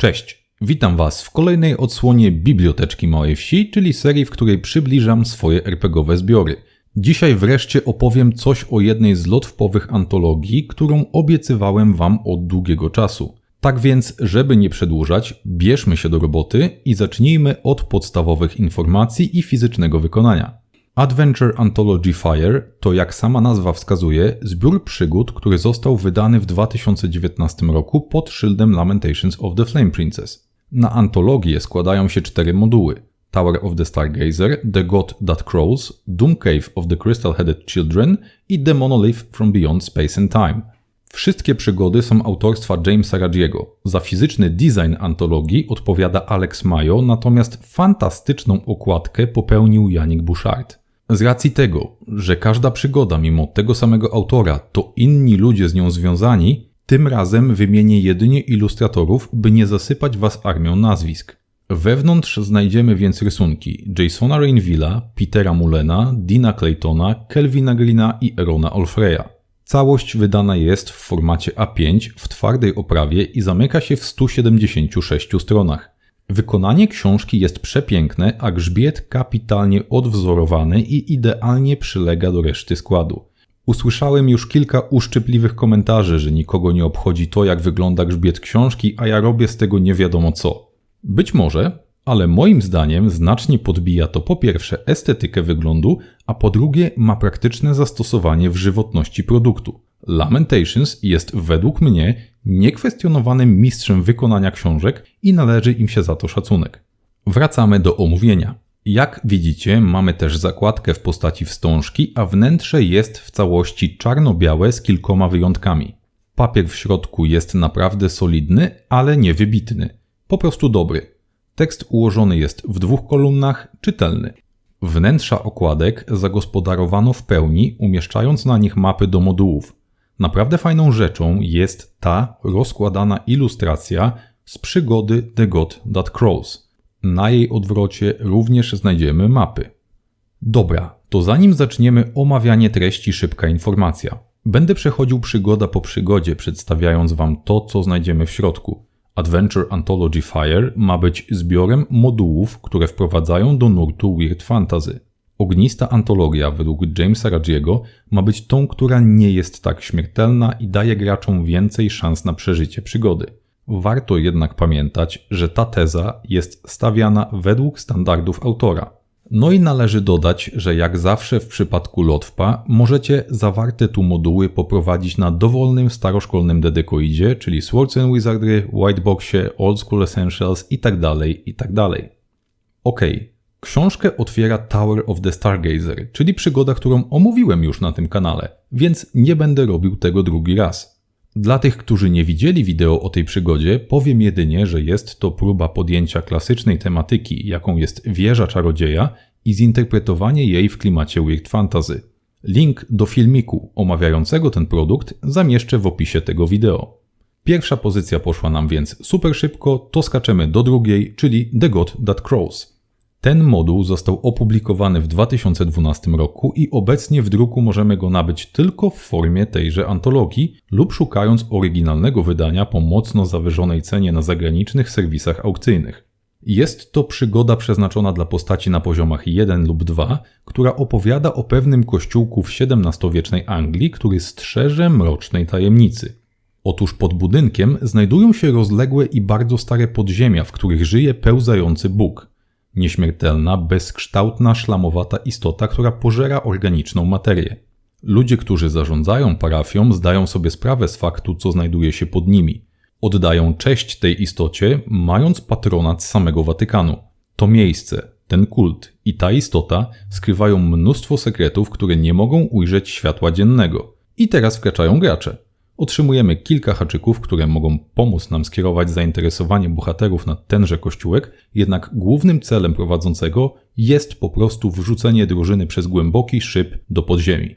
Cześć, witam Was w kolejnej odsłonie Biblioteczki Małej Wsi, czyli serii, w której przybliżam swoje RPGowe zbiory. Dzisiaj wreszcie opowiem coś o jednej z lotwpowych antologii, którą obiecywałem Wam od długiego czasu. Tak więc, żeby nie przedłużać, bierzmy się do roboty i zacznijmy od podstawowych informacji i fizycznego wykonania. Adventure Anthology Fire to, jak sama nazwa wskazuje, zbiór przygód, który został wydany w 2019 roku pod szyldem Lamentations of the Flame Princess. Na antologię składają się cztery moduły: Tower of the Stargazer, The God That Crawls, Doom Cave of the Crystal-Headed Children i The Monolith from Beyond Space and Time. Wszystkie przygody są autorstwa Jamesa Radziego. Za fizyczny design antologii odpowiada Alex Mayo, natomiast fantastyczną okładkę popełnił Janik Bouchard. Z racji tego, że każda przygoda mimo tego samego autora to inni ludzie z nią związani, tym razem wymienię jedynie ilustratorów, by nie zasypać was armią nazwisk. Wewnątrz znajdziemy więc rysunki Jasona Rainvilla, Petera Mulena, Dina Claytona, Kelvina Greena i Erona Olfreya. Całość wydana jest w formacie A5 w twardej oprawie i zamyka się w 176 stronach. Wykonanie książki jest przepiękne, a grzbiet kapitalnie odwzorowany i idealnie przylega do reszty składu. Usłyszałem już kilka uszczypliwych komentarzy, że nikogo nie obchodzi to, jak wygląda grzbiet książki, a ja robię z tego nie wiadomo co. Być może, ale moim zdaniem znacznie podbija to po pierwsze estetykę wyglądu, a po drugie ma praktyczne zastosowanie w żywotności produktu. Lamentations jest według mnie niekwestionowanym mistrzem wykonania książek i należy im się za to szacunek. Wracamy do omówienia. Jak widzicie, mamy też zakładkę w postaci wstążki, a wnętrze jest w całości czarno-białe z kilkoma wyjątkami. Papier w środku jest naprawdę solidny, ale nie wybitny. Po prostu dobry. Tekst ułożony jest w dwóch kolumnach, czytelny. Wnętrza okładek zagospodarowano w pełni, umieszczając na nich mapy do modułów. Naprawdę fajną rzeczą jest ta rozkładana ilustracja z przygody The God That Crawls. Na jej odwrocie również znajdziemy mapy. Dobra, to zanim zaczniemy omawianie treści, szybka informacja. Będę przechodził przygoda po przygodzie, przedstawiając Wam to, co znajdziemy w środku. Adventure Anthology Fire ma być zbiorem modułów, które wprowadzają do nurtu Weird Fantasy. Ognista antologia według Jamesa Radziego ma być tą, która nie jest tak śmiertelna i daje graczom więcej szans na przeżycie przygody. Warto jednak pamiętać, że ta teza jest stawiana według standardów autora. No i należy dodać, że jak zawsze w przypadku Lotwpa możecie zawarte tu moduły poprowadzić na dowolnym staroszkolnym dedekoidzie, czyli Swords and Wizardry, Whiteboxie, Old School Essentials itd. itd. Ok, książkę otwiera Tower of the Stargazer, czyli przygoda, którą omówiłem już na tym kanale, więc nie będę robił tego drugi raz. Dla tych, którzy nie widzieli wideo o tej przygodzie, powiem jedynie, że jest to próba podjęcia klasycznej tematyki, jaką jest wieża czarodzieja i zinterpretowanie jej w klimacie Weird Fantasy. Link do filmiku omawiającego ten produkt zamieszczę w opisie tego wideo. Pierwsza pozycja poszła nam więc super szybko, to skaczemy do drugiej, czyli The God That Crawls. Ten moduł został opublikowany w 2012 roku i obecnie w druku możemy go nabyć tylko w formie tejże antologii lub szukając oryginalnego wydania po mocno zawyżonej cenie na zagranicznych serwisach aukcyjnych. Jest to przygoda przeznaczona dla postaci na poziomach 1 lub 2, która opowiada o pewnym kościółku w XVII-wiecznej Anglii, który strzeże mrocznej tajemnicy. Otóż pod budynkiem znajdują się rozległe i bardzo stare podziemia, w których żyje pełzający Bóg – Nieśmiertelna, bezkształtna, szlamowata istota, która pożera organiczną materię. Ludzie, którzy zarządzają parafią, zdają sobie sprawę z faktu, co znajduje się pod nimi. Oddają cześć tej istocie, mając patronat samego Watykanu. To miejsce, ten kult i ta istota skrywają mnóstwo sekretów, które nie mogą ujrzeć światła dziennego. I teraz wkraczają gracze otrzymujemy kilka haczyków, które mogą pomóc nam skierować zainteresowanie bohaterów na tenże kościółek, jednak głównym celem prowadzącego jest po prostu wrzucenie drużyny przez głęboki szyb do podziemi.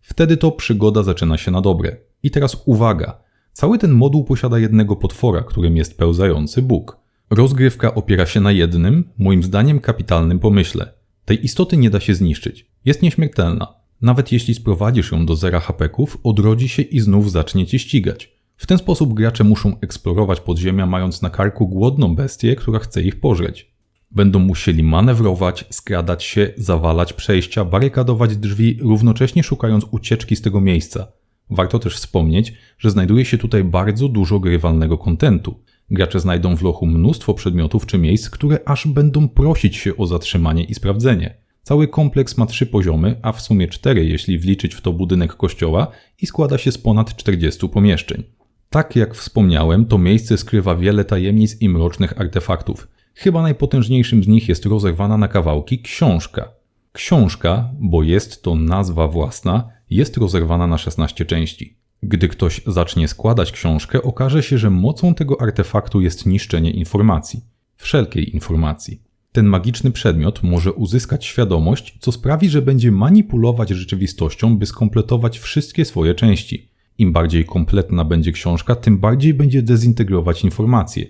Wtedy to przygoda zaczyna się na dobre. I teraz uwaga! Cały ten moduł posiada jednego potwora, którym jest pełzający Bóg. Rozgrywka opiera się na jednym, moim zdaniem kapitalnym pomyśle. Tej istoty nie da się zniszczyć. Jest nieśmiertelna. Nawet jeśli sprowadzisz ją do zera hapeków, odrodzi się i znów zacznie cię ścigać. W ten sposób gracze muszą eksplorować podziemia, mając na karku głodną bestię, która chce ich pożreć. Będą musieli manewrować, skradać się, zawalać przejścia, barykadować drzwi, równocześnie szukając ucieczki z tego miejsca. Warto też wspomnieć, że znajduje się tutaj bardzo dużo grywalnego kontentu. Gracze znajdą w lochu mnóstwo przedmiotów czy miejsc, które aż będą prosić się o zatrzymanie i sprawdzenie. Cały kompleks ma trzy poziomy, a w sumie cztery, jeśli wliczyć w to budynek kościoła i składa się z ponad 40 pomieszczeń. Tak jak wspomniałem, to miejsce skrywa wiele tajemnic i mrocznych artefaktów. Chyba najpotężniejszym z nich jest rozerwana na kawałki książka. Książka, bo jest to nazwa własna, jest rozerwana na 16 części. Gdy ktoś zacznie składać książkę, okaże się, że mocą tego artefaktu jest niszczenie informacji. Wszelkiej informacji. Ten magiczny przedmiot może uzyskać świadomość, co sprawi, że będzie manipulować rzeczywistością, by skompletować wszystkie swoje części. Im bardziej kompletna będzie książka, tym bardziej będzie dezintegrować informacje.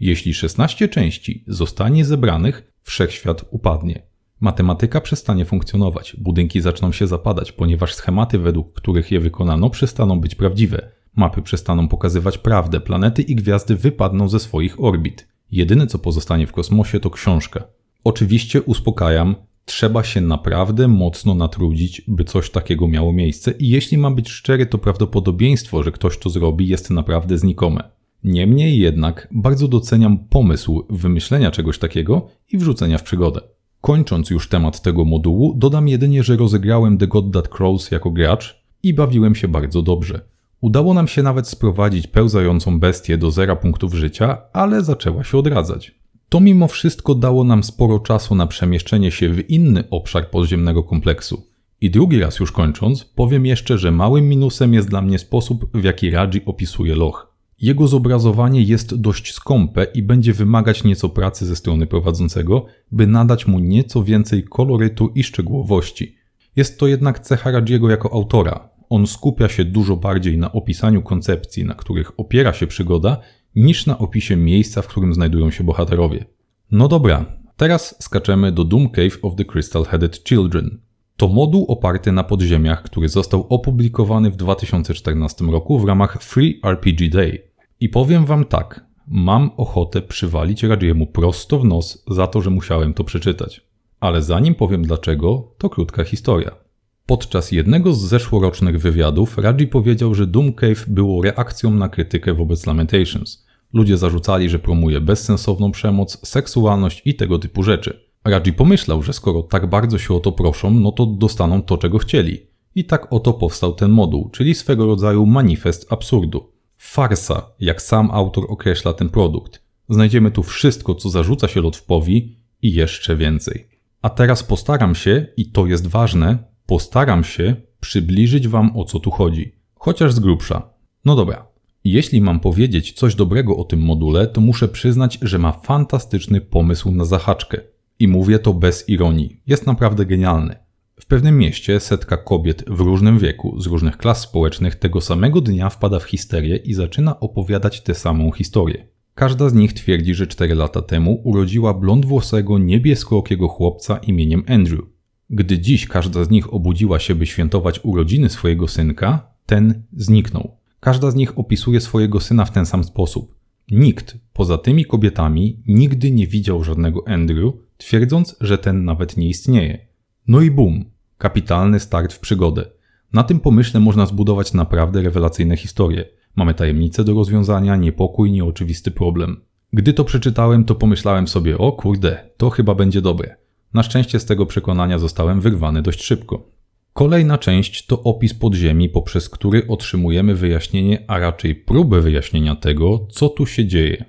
Jeśli 16 części zostanie zebranych, wszechświat upadnie. Matematyka przestanie funkcjonować, budynki zaczną się zapadać, ponieważ schematy, według których je wykonano, przestaną być prawdziwe. Mapy przestaną pokazywać prawdę, planety i gwiazdy wypadną ze swoich orbit. Jedyne co pozostanie w kosmosie to książka. Oczywiście uspokajam, trzeba się naprawdę mocno natrudzić, by coś takiego miało miejsce i jeśli mam być szczery, to prawdopodobieństwo, że ktoś to zrobi jest naprawdę znikome. Niemniej jednak bardzo doceniam pomysł wymyślenia czegoś takiego i wrzucenia w przygodę. Kończąc już temat tego modułu, dodam jedynie, że rozegrałem The God That Crawls jako gracz i bawiłem się bardzo dobrze. Udało nam się nawet sprowadzić pełzającą bestię do zera punktów życia, ale zaczęła się odradzać. To mimo wszystko dało nam sporo czasu na przemieszczenie się w inny obszar podziemnego kompleksu. I drugi raz już kończąc, powiem jeszcze, że małym minusem jest dla mnie sposób, w jaki Raji opisuje loch. Jego zobrazowanie jest dość skąpe i będzie wymagać nieco pracy ze strony prowadzącego, by nadać mu nieco więcej kolorytu i szczegółowości. Jest to jednak cecha Radziego jako autora. On skupia się dużo bardziej na opisaniu koncepcji, na których opiera się przygoda, niż na opisie miejsca, w którym znajdują się bohaterowie. No dobra, teraz skaczemy do Doom Cave of the Crystal Headed Children. To moduł oparty na podziemiach, który został opublikowany w 2014 roku w ramach Free RPG Day. I powiem wam tak, mam ochotę przywalić Radziemu prosto w nos za to, że musiałem to przeczytać. Ale zanim powiem dlaczego, to krótka historia. Podczas jednego z zeszłorocznych wywiadów Raji powiedział, że Doom Cave było reakcją na krytykę wobec Lamentations. Ludzie zarzucali, że promuje bezsensowną przemoc, seksualność i tego typu rzeczy. Raji pomyślał, że skoro tak bardzo się o to proszą, no to dostaną to, czego chcieli. I tak oto powstał ten moduł, czyli swego rodzaju manifest absurdu. Farsa, jak sam autor określa ten produkt. Znajdziemy tu wszystko, co zarzuca się Lotwpowi i jeszcze więcej. A teraz postaram się, i to jest ważne, postaram się przybliżyć Wam o co tu chodzi. Chociaż z grubsza. No dobra. Jeśli mam powiedzieć coś dobrego o tym module, to muszę przyznać, że ma fantastyczny pomysł na zahaczkę. I mówię to bez ironii. Jest naprawdę genialny. W pewnym mieście setka kobiet w różnym wieku, z różnych klas społecznych, tego samego dnia wpada w histerię i zaczyna opowiadać tę samą historię. Każda z nich twierdzi, że 4 lata temu urodziła blondwłosego, niebieskookiego chłopca imieniem Andrew. Gdy dziś każda z nich obudziła się, by świętować urodziny swojego synka, ten zniknął. Każda z nich opisuje swojego syna w ten sam sposób. Nikt, poza tymi kobietami, nigdy nie widział żadnego Andrew, twierdząc, że ten nawet nie istnieje. No i bum, kapitalny start w przygodę. Na tym pomyśle można zbudować naprawdę rewelacyjne historie. Mamy tajemnicę do rozwiązania, niepokój, nieoczywisty problem. Gdy to przeczytałem, to pomyślałem sobie, o kurde, to chyba będzie dobre. Na szczęście z tego przekonania zostałem wyrwany dość szybko. Kolejna część to opis podziemi, poprzez który otrzymujemy wyjaśnienie, a raczej próbę wyjaśnienia tego, co tu się dzieje.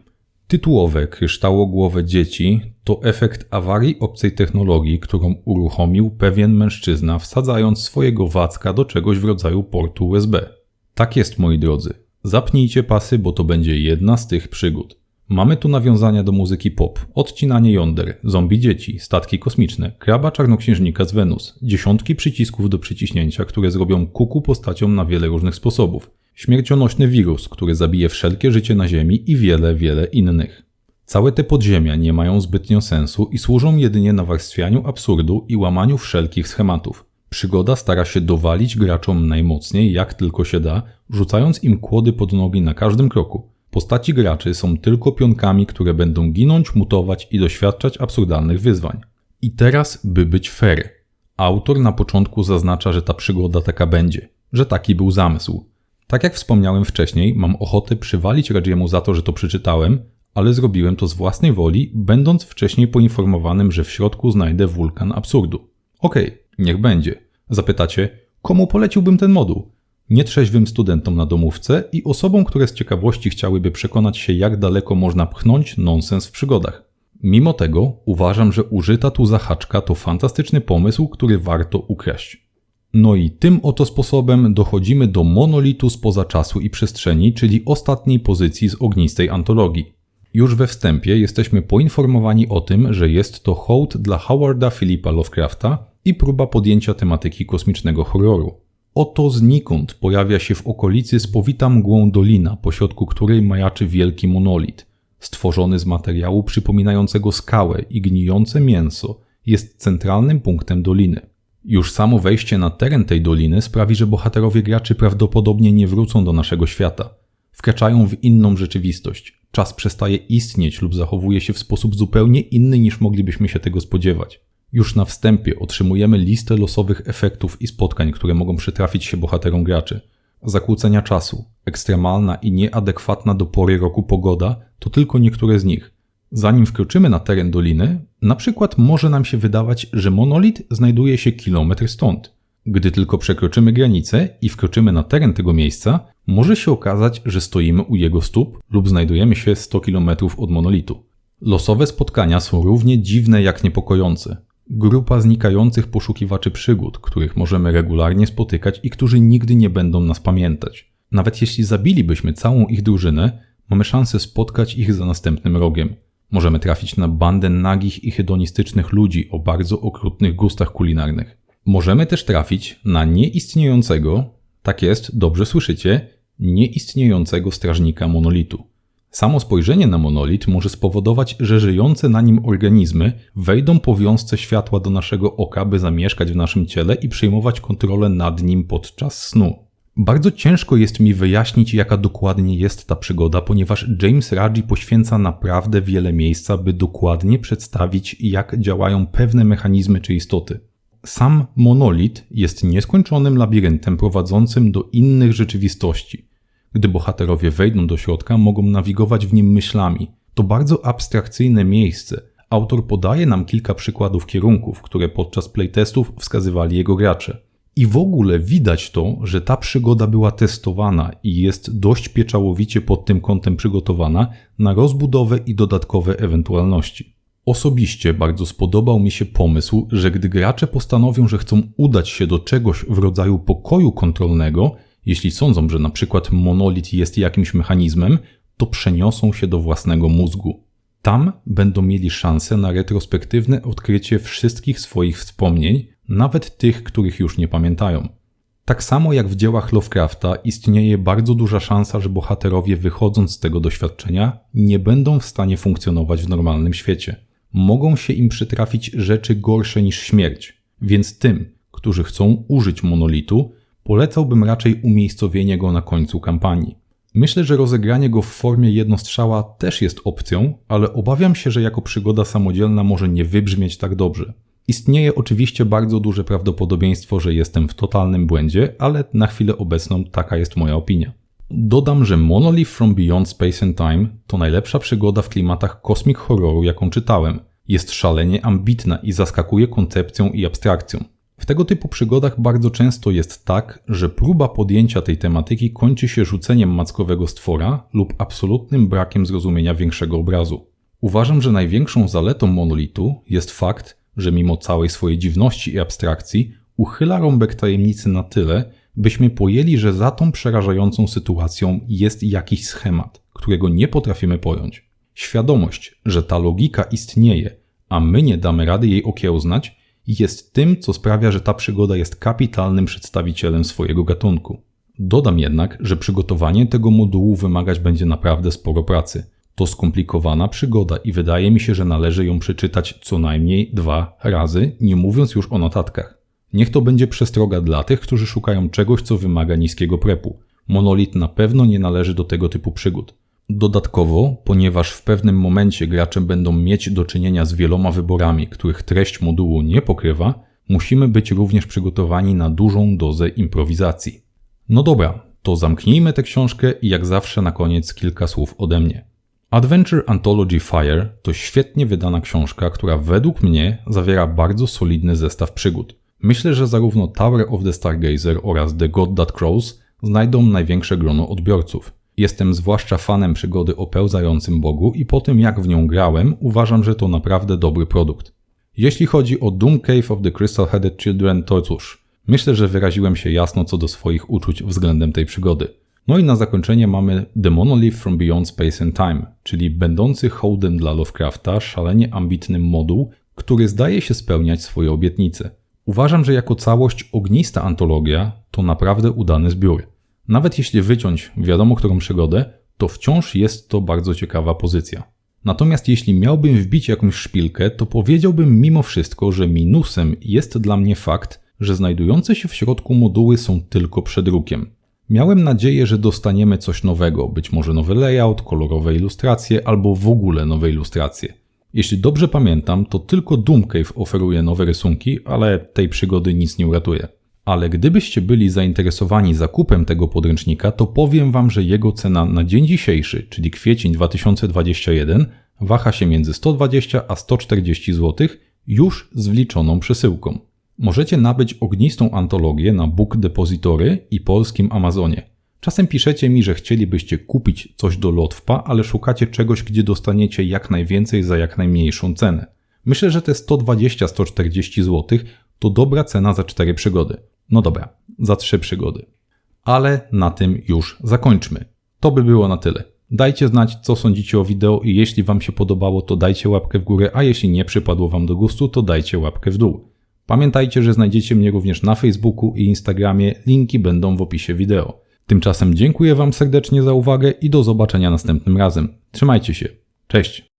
Tytułowe kryształogłowe dzieci to efekt awarii obcej technologii, którą uruchomił pewien mężczyzna, wsadzając swojego wacka do czegoś w rodzaju portu USB. Tak jest, moi drodzy. Zapnijcie pasy, bo to będzie jedna z tych przygód. Mamy tu nawiązania do muzyki pop, odcinanie jąder, zombie dzieci, statki kosmiczne, kraba czarnoksiężnika z Wenus, dziesiątki przycisków do przyciśnięcia, które zrobią kuku postaciom na wiele różnych sposobów, śmiercionośny wirus, który zabije wszelkie życie na Ziemi i wiele, wiele innych. Całe te podziemia nie mają zbytnio sensu i służą jedynie nawarstwianiu absurdu i łamaniu wszelkich schematów. Przygoda stara się dowalić graczom najmocniej jak tylko się da, rzucając im kłody pod nogi na każdym kroku. Postaci graczy są tylko pionkami, które będą ginąć, mutować i doświadczać absurdalnych wyzwań. I teraz, by być fair. Autor na początku zaznacza, że ta przygoda taka będzie, że taki był zamysł. Tak jak wspomniałem wcześniej, mam ochotę przywalić Radziemu za to, że to przeczytałem, ale zrobiłem to z własnej woli, będąc wcześniej poinformowanym, że w środku znajdę wulkan absurdu. Okej, okay, niech będzie. Zapytacie, komu poleciłbym ten moduł? Nietrzeźwym studentom na domówce i osobom, które z ciekawości chciałyby przekonać się, jak daleko można pchnąć nonsens w przygodach. Mimo tego uważam, że użyta tu zahaczka to fantastyczny pomysł, który warto ukraść. No i tym oto sposobem dochodzimy do monolitu spoza czasu i przestrzeni, czyli ostatniej pozycji z ognistej antologii. Już we wstępie jesteśmy poinformowani o tym, że jest to hołd dla Howarda Philippa Lovecrafta i próba podjęcia tematyki kosmicznego horroru. Oto znikąd pojawia się w okolicy spowita mgłą dolina, pośrodku której majaczy wielki monolit. Stworzony z materiału przypominającego skałę i gnijące mięso, jest centralnym punktem doliny. Już samo wejście na teren tej doliny sprawi, że bohaterowie graczy prawdopodobnie nie wrócą do naszego świata. Wkraczają w inną rzeczywistość. Czas przestaje istnieć lub zachowuje się w sposób zupełnie inny niż moglibyśmy się tego spodziewać. Już na wstępie otrzymujemy listę losowych efektów i spotkań, które mogą przytrafić się bohaterom graczy. Zakłócenia czasu, ekstremalna i nieadekwatna do pory roku pogoda to tylko niektóre z nich. Zanim wkroczymy na teren doliny, na przykład może nam się wydawać, że monolit znajduje się kilometr stąd. Gdy tylko przekroczymy granicę i wkroczymy na teren tego miejsca, może się okazać, że stoimy u jego stóp lub znajdujemy się 100 km od monolitu. Losowe spotkania są równie dziwne jak niepokojące. Grupa znikających poszukiwaczy przygód, których możemy regularnie spotykać i którzy nigdy nie będą nas pamiętać. Nawet jeśli zabilibyśmy całą ich drużynę, mamy szansę spotkać ich za następnym rogiem. Możemy trafić na bandę nagich i hedonistycznych ludzi o bardzo okrutnych gustach kulinarnych. Możemy też trafić na nieistniejącego, tak jest, dobrze słyszycie, nieistniejącego strażnika monolitu. Samo spojrzenie na monolit może spowodować, że żyjące na nim organizmy wejdą po wiązce światła do naszego oka, by zamieszkać w naszym ciele i przejmować kontrolę nad nim podczas snu. Bardzo ciężko jest mi wyjaśnić, jaka dokładnie jest ta przygoda, ponieważ James Raji poświęca naprawdę wiele miejsca, by dokładnie przedstawić, jak działają pewne mechanizmy czy istoty. Sam monolit jest nieskończonym labiryntem prowadzącym do innych rzeczywistości. Gdy bohaterowie wejdą do środka, mogą nawigować w nim myślami. To bardzo abstrakcyjne miejsce. Autor podaje nam kilka przykładów kierunków, które podczas playtestów wskazywali jego gracze. I w ogóle widać to, że ta przygoda była testowana i jest dość pieczołowicie pod tym kątem przygotowana na rozbudowę i dodatkowe ewentualności. Osobiście bardzo spodobał mi się pomysł, że gdy gracze postanowią, że chcą udać się do czegoś w rodzaju pokoju kontrolnego, jeśli sądzą, że na przykład monolit jest jakimś mechanizmem, to przeniosą się do własnego mózgu. Tam będą mieli szansę na retrospektywne odkrycie wszystkich swoich wspomnień, nawet tych, których już nie pamiętają. Tak samo jak w dziełach Lovecrafta istnieje bardzo duża szansa, że bohaterowie wychodząc z tego doświadczenia nie będą w stanie funkcjonować w normalnym świecie. Mogą się im przytrafić rzeczy gorsze niż śmierć, więc tym, którzy chcą użyć monolitu, polecałbym raczej umiejscowienie go na końcu kampanii. Myślę, że rozegranie go w formie jednostrzała też jest opcją, ale obawiam się, że jako przygoda samodzielna może nie wybrzmieć tak dobrze. Istnieje oczywiście bardzo duże prawdopodobieństwo, że jestem w totalnym błędzie, ale na chwilę obecną taka jest moja opinia. Dodam, że Monolith from Beyond Space and Time to najlepsza przygoda w klimatach kosmik horroru, jaką czytałem. Jest szalenie ambitna i zaskakuje koncepcją i abstrakcją. W tego typu przygodach bardzo często jest tak, że próba podjęcia tej tematyki kończy się rzuceniem mackowego stwora lub absolutnym brakiem zrozumienia większego obrazu. Uważam, że największą zaletą monolitu jest fakt, że mimo całej swojej dziwności i abstrakcji uchyla rąbek tajemnicy na tyle, byśmy pojęli, że za tą przerażającą sytuacją jest jakiś schemat, którego nie potrafimy pojąć. Świadomość, że ta logika istnieje, a my nie damy rady jej okiełznać, jest tym, co sprawia, że ta przygoda jest kapitalnym przedstawicielem swojego gatunku. Dodam jednak, że przygotowanie tego modułu wymagać będzie naprawdę sporo pracy. To skomplikowana przygoda i wydaje mi się, że należy ją przeczytać co najmniej dwa razy, nie mówiąc już o notatkach. Niech to będzie przestroga dla tych, którzy szukają czegoś, co wymaga niskiego prepu. Monolit na pewno nie należy do tego typu przygód. Dodatkowo, ponieważ w pewnym momencie gracze będą mieć do czynienia z wieloma wyborami, których treść modułu nie pokrywa, musimy być również przygotowani na dużą dozę improwizacji. No dobra, to zamknijmy tę książkę i jak zawsze na koniec kilka słów ode mnie. Adventure Anthology Fire to świetnie wydana książka, która według mnie zawiera bardzo solidny zestaw przygód. Myślę, że zarówno Tower of the Stargazer oraz The God That Crows znajdą największe grono odbiorców. Jestem zwłaszcza fanem przygody o pełzającym bogu i po tym jak w nią grałem, uważam, że to naprawdę dobry produkt. Jeśli chodzi o Doom Cave of the Crystal Headed Children, to cóż, myślę, że wyraziłem się jasno co do swoich uczuć względem tej przygody. No i na zakończenie mamy The Monolith from Beyond Space and Time, czyli będący hołdem dla Lovecrafta szalenie ambitny moduł, który zdaje się spełniać swoje obietnice. Uważam, że jako całość ognista antologia to naprawdę udany zbiór. Nawet jeśli wyciąć wiadomo którą przygodę, to wciąż jest to bardzo ciekawa pozycja. Natomiast jeśli miałbym wbić jakąś szpilkę, to powiedziałbym mimo wszystko, że minusem jest dla mnie fakt, że znajdujące się w środku moduły są tylko przedrukiem. Miałem nadzieję, że dostaniemy coś nowego, być może nowy layout, kolorowe ilustracje albo w ogóle nowe ilustracje. Jeśli dobrze pamiętam, to tylko Doomcave oferuje nowe rysunki, ale tej przygody nic nie uratuje. Ale gdybyście byli zainteresowani zakupem tego podręcznika, to powiem Wam, że jego cena na dzień dzisiejszy, czyli kwiecień 2021, waha się między 120 a 140 zł już z wliczoną przesyłką. Możecie nabyć ognistą antologię na Book Depository i polskim Amazonie. Czasem piszecie mi, że chcielibyście kupić coś do Lotwpa, ale szukacie czegoś, gdzie dostaniecie jak najwięcej za jak najmniejszą cenę. Myślę, że te 120-140 zł to dobra cena za 4 przygody. No dobra, za 3 przygody. Ale na tym już zakończmy. To by było na tyle. Dajcie znać, co sądzicie o wideo i jeśli Wam się podobało, to dajcie łapkę w górę, a jeśli nie przypadło Wam do gustu, to dajcie łapkę w dół. Pamiętajcie, że znajdziecie mnie również na Facebooku i Instagramie, linki będą w opisie wideo. Tymczasem dziękuję Wam serdecznie za uwagę i do zobaczenia następnym razem. Trzymajcie się. Cześć!